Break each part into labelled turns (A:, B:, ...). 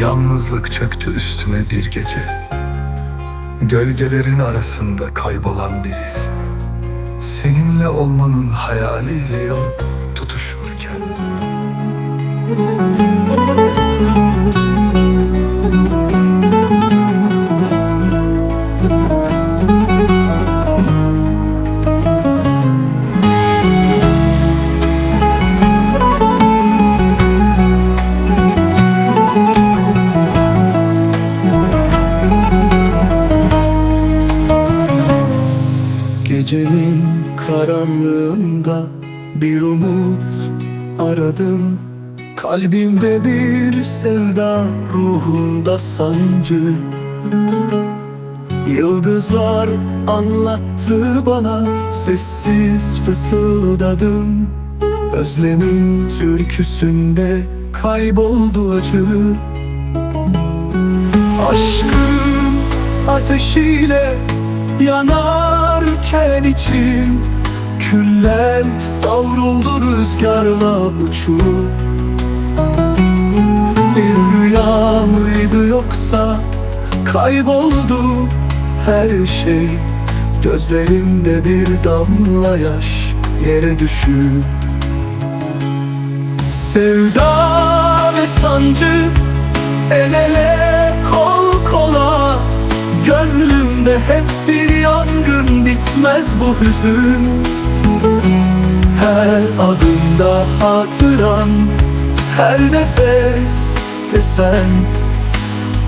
A: Yalnızlık çöktü üstüme bir gece. Gölgelerin arasında kaybolan bir iz Seninle olmanın hayaliyle yanıp tutuşurken. Gecenin karanlığında bir umut aradım. Kalbimde bir sevda, ruhumda sancı. Yıldızlar anlattı bana Sessiz fısıldadım. Özlemin türküsünde kayboldu acı. Aşkın ateşiyle yanarken içim Küller savruldu rüzgarla uçup. Bir rüya mıydı yoksa kayboldu her şey. Gözlerimde bir damla yaş yere düşüp. Sevda ve sancı el ele kol kola. Gönlümde hep bir yangın bitmez bu hüzün Her adımda hatıran Her nefeste sen.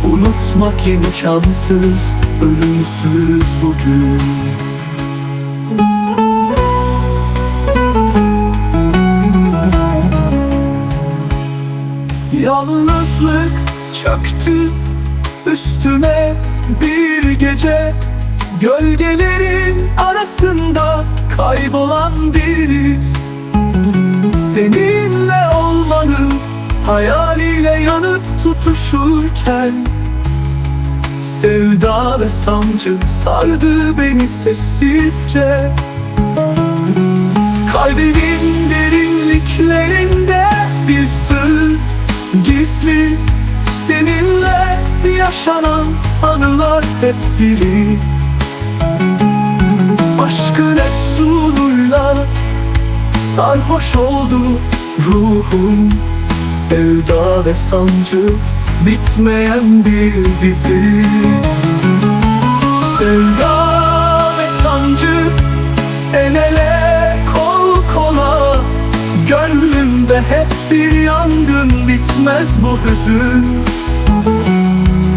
A: Unutmak imkansız Ölümsüz bugün. Yalnızlık çöktü üstüme bir gece Gölgelerin arasında kaybolan bir iz Seninle olmanın hayaliyle yanıp tutuşurken Sevda ve sancı sardı beni sessizce. Kalbimin derinliklerinde bir sır gizli Seninle yaşanan anılar hep diri sarhoş oldu ruhum. Sevda ve sancı bitmeyen bir dizi. Sevda ve sancı el ele kol kola. Gönlümde hep bir yangın bitmez bu hüzün.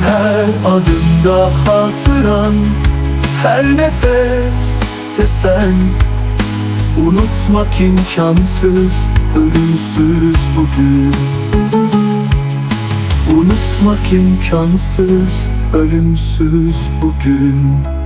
A: Her adımda hatıran Her nefeste sen Unutmak imkansız Ölümsüz bugün. Unutmak imkansız Ölümsüz bugün